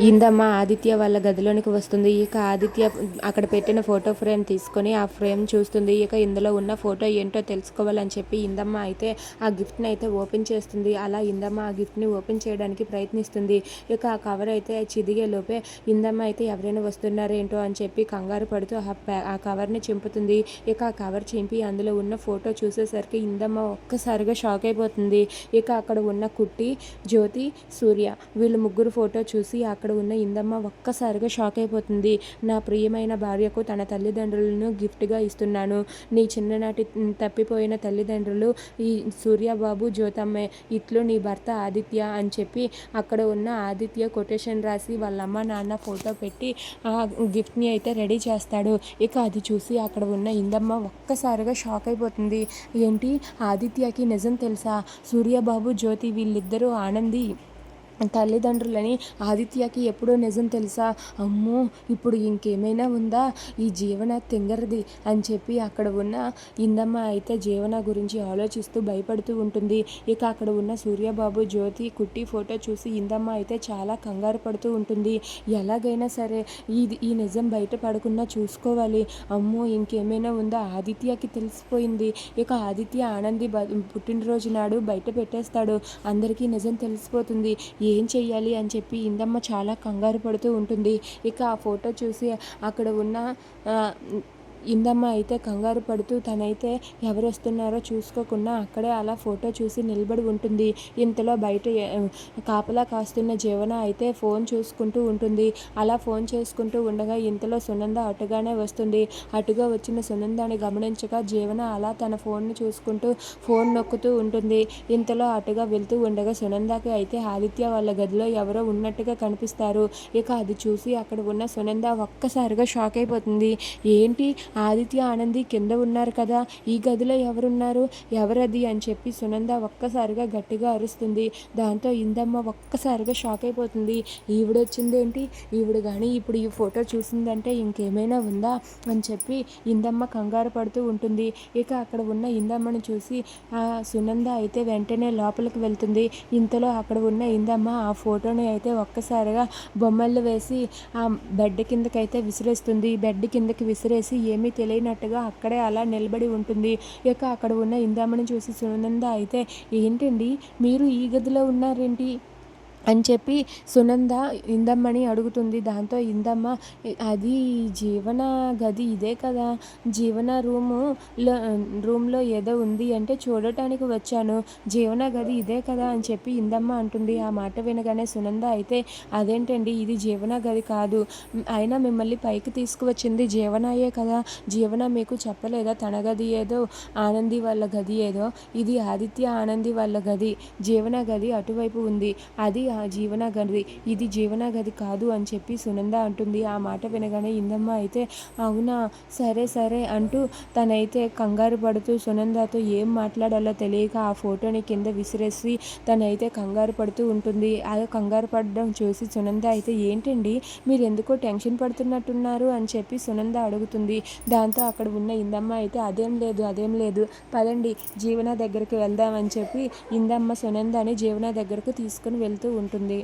ఇందమ్మ ఆదిత్య వాళ్ళ గదిలోనికి వస్తుంది. ఇక ఆదిత్య అక్కడ పెట్టిన ఫోటో ఫ్రేమ్ తీసుకొని ఆ ఫ్రేమ్ చూస్తుంది. ఇక ఇందులో ఉన్న ఫోటో ఏంటో తెలుసుకోవాలని చెప్పి ఇందమ్మ అయితే ఆ గిఫ్ట్ని అయితే ఓపెన్ చేస్తుంది. అలా ఇందమ్మ ఆ గిఫ్ట్ని ఓపెన్ చేయడానికి ప్రయత్నిస్తుంది. ఇక ఆ కవర్ అయితే చిదిగే లోపే ఇందమ్మ అయితే ఎవరైనా వస్తున్నారేంటో అని చెప్పి కంగారు పడుతూ ఆ ప్యా- ఆ కవర్ని చింపుతుంది. ఇక ఆ కవర్ చింపి అందులో ఉన్న ఫోటో చూసేసరికి ఇందమ్మ ఒక్కసారిగా షాక్ అయిపోతుంది. ఇక అక్కడ ఉన్న కుట్టి జ్యోతి సూర్య వీళ్ళు ముగ్గురు ఫోటో చూసి అక్కడ ఉన్న ఇందమ్మ ఒక్కసారిగా షాక్ అయిపోతుంది. నా ప్రియమైన భార్యకు తన తల్లిదండ్రులను గిఫ్ట్గా ఇస్తున్నాను. నీ చిన్ననాటి తప్పిపోయిన తల్లిదండ్రులు ఈ సూర్యబాబు జ్యోతమ్మే. ఇట్లు నీ భర్త ఆదిత్య అని చెప్పి అక్కడ ఉన్న ఆదిత్య కొటేషన్ రాసి వాళ్ళ అమ్మ నాన్న ఫోటో పెట్టి ఆ గిఫ్ట్ని అయితే రెడీ చేస్తాడు. ఇక అది చూసి అక్కడ ఉన్న ఇందమ్మ ఒక్కసారిగా షాక్ అయిపోతుంది. ఏంటి? ఆదిత్యకి నిజం తెలుసా? సూర్యబాబు జ్యోతి వీళ్ళిద్దరూ ఆనంది తల్లిదండ్రులని ఆదిత్యకి ఎప్పుడో నిజం తెలుసా? అమ్మో ఇప్పుడు ఇంకేమైనా ఉందా? ఈ జీవన తింగరది అని చెప్పి అక్కడ ఉన్న ఇందమ్మ అయితే జీవన గురించి ఆలోచిస్తూ భయపడుతూ ఉంటుంది. ఇక అక్కడ ఉన్న సూర్యబాబు జ్యోతి కుట్టి ఫోటో చూసి ఇందమ్మ అయితే చాలా కంగారు పడుతూ ఉంటుంది. ఎలాగైనా సరే ఇది ఈ నిజం బయట పడకుండా చూసుకోవాలి. అమ్మో ఇంకేమైనా ఉందా? ఆదిత్యకి తెలిసిపోయింది. ఇక ఆదిత్య ఆనంది బ- పుట్టినరోజు నాడు బయట పెట్టేస్తాడు. అందరికీ నిజం తెలిసిపోతుంది. ఏం చెయ్యాలి అని చెప్పి ఇందమ్మ చాలా కంగారు పడుతూ ఉంటుంది. ఇక ఆ ఫోటో చూసి అక్కడ ఉన్న ఇందమ్మ అయితే కంగారు పడుతూ తనైతే ఎవరు వస్తున్నారో చూసుకోకుండా అక్కడే అలా ఫోటో చూసి నిలబడి ఉంటుంది. ఇంతలో బయట కాపలా కాస్తున్న జీవన అయితే ఫోన్ చూసుకుంటూ ఉంటుంది. అలా ఫోన్ చేసుకుంటూ ఉండగా ఇంతలో సునంద అటుగానే వస్తుంది. అటుగా వచ్చిన సునందాన్ని గమనించగా జీవన అలా తన ఫోన్ను చూసుకుంటూ ఫోన్ నొక్కుతూ ఉంటుంది. ఇంతలో అటుగా వెళ్తూ ఉండగా సునందకి అయితే ఆదిత్య వాళ్ళ గదిలో ఎవరో ఉన్నట్టుగా కనిపిస్తారు. ఇక అది చూసి అక్కడ ఉన్న సునంద ఒక్కసారిగా షాక్ అయిపోతుంది. ఏంటి? ఆదిత్య ఆనంది కింద ఉన్నారు కదా ఈ గదిలో ఎవరున్నారు? ఎవరది అని చెప్పి సునంద ఒక్కసారిగా గట్టిగా అరుస్తుంది. దాంతో ఇందమ్మ ఒక్కసారిగా షాక్ అయిపోతుంది. ఈవిడొచ్చిందేంటి ఈవిడ కానీ ఇప్పుడు ఈ ఫోటో చూసిందంటే ఇంకేమైనా ఉందా అని చెప్పి ఇందమ్మ కంగారు పడుతూ ఉంటుంది. ఇక అక్కడ ఉన్న ఇందమ్మను చూసి ఆ సునంద అయితే వెంటనే లోపలికి వెళ్తుంది. ఇంతలో అక్కడ ఉన్న ఇందమ్మ ఆ ఫోటోని అయితే ఒక్కసారిగా బొమ్మలు వేసి ఆ బెడ్ కిందకైతే విసిరేస్తుంది. బెడ్ కిందకి విసిరేసి ఏమి తెలియనట్టుగా అక్కడే అలా నిలబడి ఉంటుంది. ఇక అక్కడ ఉన్న ఇందామని చూసి సునంద అయితే ఏంటండి? మీరు ఈ గదిలో ఉన్నారేంటి? అని చెప్పి సునంద ఇందమ్మని అడుగుతుంది. దాంతో ఇందమ్మ అది జీవన గది ఇదే కదా. జీవన రూము లో రూమ్లో ఏదో ఉంది అంటే చూడటానికి వచ్చాను. జీవన గది ఇదే కదా అని చెప్పి ఇందమ్మ అంటుంది. ఆ మాట వినగానే సునంద అయితే అదేంటండి? ఇది జీవన గది కాదు. అయినా మిమ్మల్ని పైకి తీసుకువచ్చింది జీవనాయే కదా. జీవన మీకు చెప్పలేదా? తన గది ఏదో ఆనంది వాళ్ళ గది ఏదో. ఇది ఆదిత్య ఆనంది వాళ్ళ గది. జీవన గది అటువైపు ఉంది. అది జీవన గది. ఇది జీవన గది కాదు అని చెప్పి సునంద అంటుంది. ఆ మాట వినగానే ఇందమ్మ అయితే అవునా? సరే సరే అంటూ తనైతే కంగారు పడుతూ సునందతో ఏం మాట్లాడాలో తెలియక ఆ ఫోటోని కింద విసిరేసి తనైతే కంగారు పడుతూ ఉంటుంది. ఆ కంగారు పడడం చూసి సునంద అయితే ఏంటండి? మీరు ఎందుకో టెన్షన్ పడుతున్నట్టున్నారు అని చెప్పి సునంద అడుగుతుంది. దాంతో అక్కడ ఉన్న ఇందమ్మ అయితే అదేం లేదు అదేం లేదు. పదండి జీవన దగ్గరికి వెళ్దామని చెప్పి ఇందమ్మ సునందని జీవన దగ్గరకు తీసుకుని వెళ్తూ ఉంటుంది.